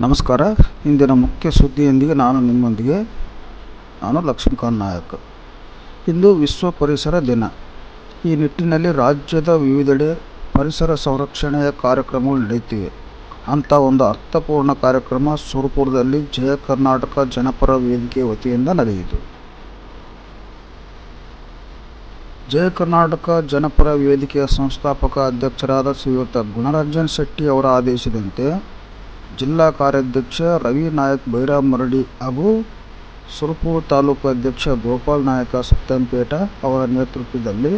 ನಮಸ್ಕಾರ. ಇಂದಿನ ಮುಖ್ಯ ಸುದ್ದಿಯೊಂದಿಗೆ ನಾನು ನಿಮ್ಮೊಂದಿಗೆ, ನಾನು ಲಕ್ಷ್ಮೀಕಾಂತ್ ನಾಯಕ್. ಇಂದು ವಿಶ್ವ ಪರಿಸರ ದಿನ. ಈ ನಿಟ್ಟಿನಲ್ಲಿ ರಾಜ್ಯದ ವಿವಿಧೆಡೆ ಪರಿಸರ ಸಂರಕ್ಷಣೆಯ ಕಾರ್ಯಕ್ರಮಗಳು ನಡೆಯುತ್ತಿವೆ ಅಂಥ ಒಂದು ಅರ್ಥಪೂರ್ಣ ಕಾರ್ಯಕ್ರಮ ಸುರಪುರದಲ್ಲಿ ಜಯ ಕರ್ನಾಟಕ ಜನಪರ ವೇದಿಕೆ ವತಿಯಿಂದ ನಡೆಯಿತು. ಜಯ ಕರ್ನಾಟಕ ಜನಪರ ವೇದಿಕೆಯ ಸಂಸ್ಥಾಪಕ ಅಧ್ಯಕ್ಷರಾದ ಶ್ರೀಯುತ ಗುಣರಂಜನ್ ಶೆಟ್ಟಿ ಅವರ ಆದೇಶದಂತೆ ಜಿಲ್ಲಾ ಕಾರ್ಯಾಧ್ಯಕ್ಷ ರವಿ ನಾಯಕ್ ಬೈರಾಮರಡಿ ಹಾಗೂ ಸುರಪುರ ತಾಲೂಕು ಅಧ್ಯಕ್ಷ ಗೋಪಾಲ್ ನಾಯಕ ಸತ್ಯಂಪೇಟ ಅವರ ನೇತೃತ್ವದಲ್ಲಿ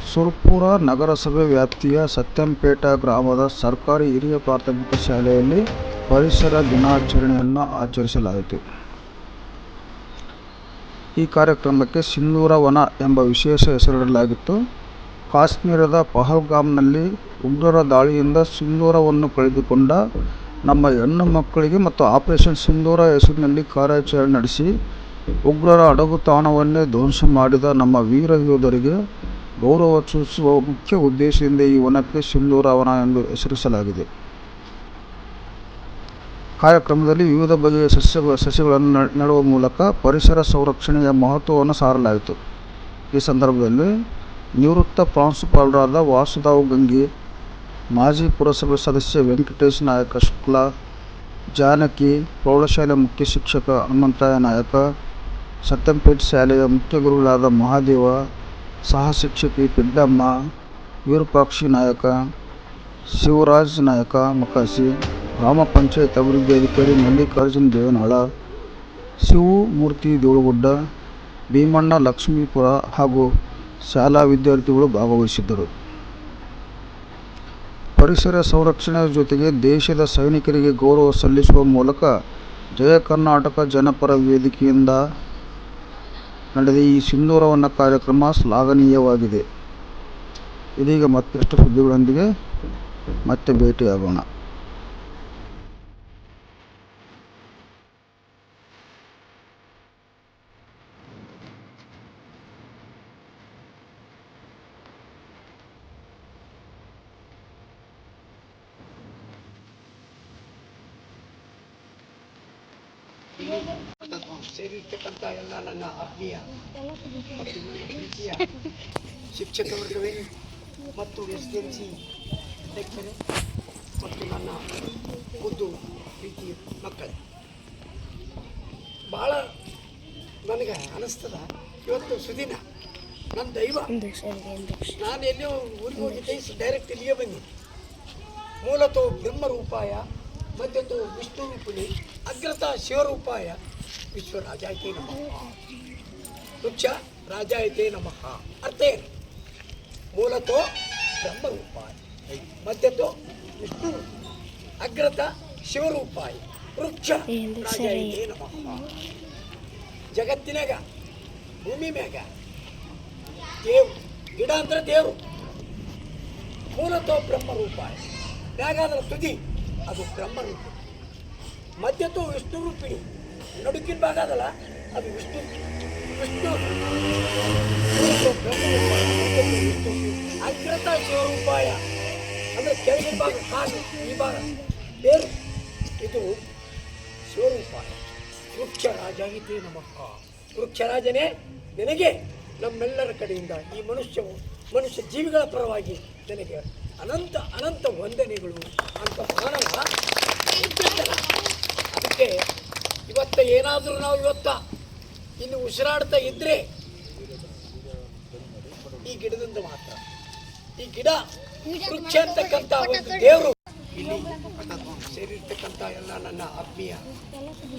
ಸುರಪುರ ನಗರಸಭೆ ವ್ಯಾಪ್ತಿಯ ಸತ್ಯಂಪೇಟ ಗ್ರಾಮದ ಸರ್ಕಾರಿ ಹಿರಿಯ ಪ್ರಾಥಮಿಕ ಶಾಲೆಯಲ್ಲಿ ಪರಿಸರ ದಿನಾಚರಣೆಯನ್ನು ಆಚರಿಸಲಾಯಿತು. ಈ ಕಾರ್ಯಕ್ರಮಕ್ಕೆ ಸಿಂಧೂರ ವನ ಎಂಬ ವಿಶೇಷ ಹೆಸರಿಡಲಾಗಿತ್ತು. ಕಾಶ್ಮೀರದ ಪಹಲ್ಗಾಮ್ನಲ್ಲಿ ಉಗ್ರರ ದಾಳಿಯಿಂದ ಸಿಂಧೂರವನ್ನು ಕಳೆದುಕೊಂಡ ನಮ್ಮ ಹೆಣ್ಣು ಮಕ್ಕಳಿಗೆ ಮತ್ತು ಆಪರೇಷನ್ ಸಿಂಧೂರ ಹೆಸರಿನಲ್ಲಿ ಕಾರ್ಯಾಚರಣೆ ನಡೆಸಿ, ಉಗ್ರರ ಅಡಗುತಾಣವನ್ನೇ ಧ್ವಂಸ ಮಾಡಿದ ನಮ್ಮ ವೀರ ಯೋಧರಿಗೆ ಗೌರವ ಸೂಚಿಸುವ ಮುಖ್ಯ ಉದ್ದೇಶದಿಂದ ಈ ವನಕ್ಕೆ ಸಿಂಧೂರ ವನ ಎಂದು ಹೆಸರಿಸಲಾಗಿದೆ. ಕಾರ್ಯಕ್ರಮದಲ್ಲಿ ವಿವಿಧ ಬಗೆಯ ಸಸ್ಯ ಸಸ್ಯಗಳನ್ನು ನ- ನೆಡುವ ಮೂಲಕ ಪರಿಸರ ಸಂರಕ್ಷಣೆಯ ಮಹತ್ವವನ್ನು ಸಾರಲಾಯಿತು. ಈ ಸಂದರ್ಭದಲ್ಲಿ ನಿವೃತ್ತ ಪ್ರಾಂಶುಪಾಲರಾದ ವಾಸುದೇವ ಗಂಗಿ ಮಾಜಿ ಪುರಸಭೆ ಸದಸ್ಯ ವೆಂಕಟೇಶ್ ನಾಯಕ ಶುಕ್ಲಾ, ಜಾನಕಿ ಪ್ರೌಢಶಾಲೆ ಮುಖ್ಯ ಶಿಕ್ಷಕ ಹನುಮಂತರಾಯ ನಾಯಕ ಸತ್ಯಂಪೇಟೆ ಶಾಲೆಯ ಮುಖ್ಯ ಗುರುಗಳಾದ ಮಹಾದೇವ ಸಹ ಶಿಕ್ಷಕಿ ಪೆದ್ದಮ್ಮ ವಿರೂಪಾಕ್ಷಿ ನಾಯಕ ಶಿವರಾಜ್ ನಾಯಕ ಮಕಾಸಿ ಗ್ರಾಮ ಪಂಚಾಯತ್ ಅಭಿವೃದ್ಧಿ ಅಧಿಕಾರಿ ಮಲ್ಲಿಕಾರ್ಜುನ ದೇವನಹಳ ಶಿವಮೂರ್ತಿ ದೇವಳಗುಡ್ಡ ಭೀಮಣ್ಣ ಲಕ್ಷ್ಮೀಪುರ ಹಾಗೂ ಶಾಲಾ ವಿದ್ಯಾರ್ಥಿಗಳು ಭಾಗವಹಿಸಿದ್ದರು. ಪರಿಸರ ಸಂರಕ್ಷಣೆಯ ಜೊತೆಗೆ ದೇಶದ ಸೈನಿಕರಿಗೆ ಗೌರವ ಸಲ್ಲಿಸುವ ಮೂಲಕ ಜಯ ಕರ್ನಾಟಕ ಜನಪರ ವೇದಿಕೆಯಿಂದ ನಡೆದ ಈ ಸಿಂಧೂರವನ್ನ ಕಾರ್ಯಕ್ರಮ ಶ್ಲಾಘನೀಯವಾಗಿದೆ. ಇದೀಗ ಮತ್ತಷ್ಟು ಸುದ್ದಿಗಳೊಂದಿಗೆ ಮತ್ತೆ ಭೇಟಿಯಾಗೋಣ. ಸೇರಿರ್ತಕ್ಕಂಥ ಎಲ್ಲ ನನ್ನ ಆತ್ಮೀಯ ಮತ್ತು ಶಿಕ್ಷಕ ವರ್ಗವೇ ಮತ್ತು ಎಸ್ ಎಲ್ ಸಿ ಅಧ್ಯಕ್ಷರೇ ಮತ್ತು ನನ್ನ ಮುದ್ದು ಪ್ರೀತಿ ಮಕ್ಕಳೇ ಭಾಳ ನನಗೆ ಅನಿಸ್ತದ ಇವತ್ತು ಸುದಿನ ನನ್ನ ದೈವ ನಾನು ಎಲ್ಲಿಯೋ ಊರಿಗೆ ಹೋಗಿದ್ದೆ ಡೈರೆಕ್ಟ್ ಇಲ್ಲಿಗೆ ಬಂದಿದ್ದೆ ಮೂಲತೋ ಬ್ರಹ್ಮರೂಪಾಯ ಮಧ್ಯತೋ ವಿಷ್ಣು ರೂಪಿಣಿ ಅಗ್ರತ ಶಿವರೂಪಾಯ ವಿಶ್ವರಾಜಾಯತೆ ನಮಃ. ವೃಕ್ಷ ರಾಜಾಯತೆ ನಮಃ. ಅರ್ಥ ಏನು? ಮೂಲತೋ ಬ್ರಹ್ಮರೂಪಾಯ. ಮಧ್ಯತೋ ವಿಷ್ಣು ಅಗ್ರತ ಶಿವರೂಪಾಯ. ವೃಕ್ಷ ರಾಜಾಯತೆ ನಮಃ. ಜಗತ್ತಿನಾಗ ಭೂಮಿ ಮ್ಯಾಗ ದೇವ್ ಗಿಡ ಅಂದ್ರೆ ದೇವರು. ಮೂಲತೋ ಬ್ರಹ್ಮರೂಪಾಯ. ಮ್ಯಾಗಾದ್ರ ತುದಿ. ಅದು ಬ್ರಹ್ಮರೂಪ ಮಧ್ಯತೋ ವಿಷ್ಣು ರೂಪಿಣಿ. ನಡುಕಿನ ಭಾಗ ಅದಲ್ಲ, ಅದು ವಿಷ್ಣು. ವಿಷ್ಣು ಅಕೃತ ಸ್ವರೂಪಾಯ. ಅಂದ್ರೆ ಕೆಳಗಿನ ಭಾಗ, ಕಾಲು, ಈ ಭಾಗ. ಬೇರು. ಇದು ಶಿವರೂಪಾಯ ವೃಕ್ಷರಾಜಾಗಿತೆ ನಮಃ. ವೃಕ್ಷರಾಜನೇ ನಿನಗೆ, ನಮ್ಮೆಲ್ಲರ ಕಡೆಯಿಂದ ಈ ಮನುಷ್ಯವು ಮನುಷ್ಯ ಜೀವಿಗಳ ಪರವಾಗಿ ನನಗೆ ಅನಂತ ಅನಂತ ವಂದನೆಗಳು ಅಂತ ಏನಾದರೂ ನಾವು ಇವತ್ತ ಇನ್ನು ಉಸಿರಾಡ್ತಾ ಇದ್ರೆ ಈ ಗಿಡದಿಂದ ಮಾತ್ರ. ಈ ಗಿಡ ವೃಕ್ಷ ಅಂತಕ್ಕಂಥ ಒಂದು ದೇವರು. ಇಲ್ಲಿ ಸೇರಿರ್ತಕ್ಕಂಥ ಎಲ್ಲ ನನ್ನ ಆತ್ಮೀಯ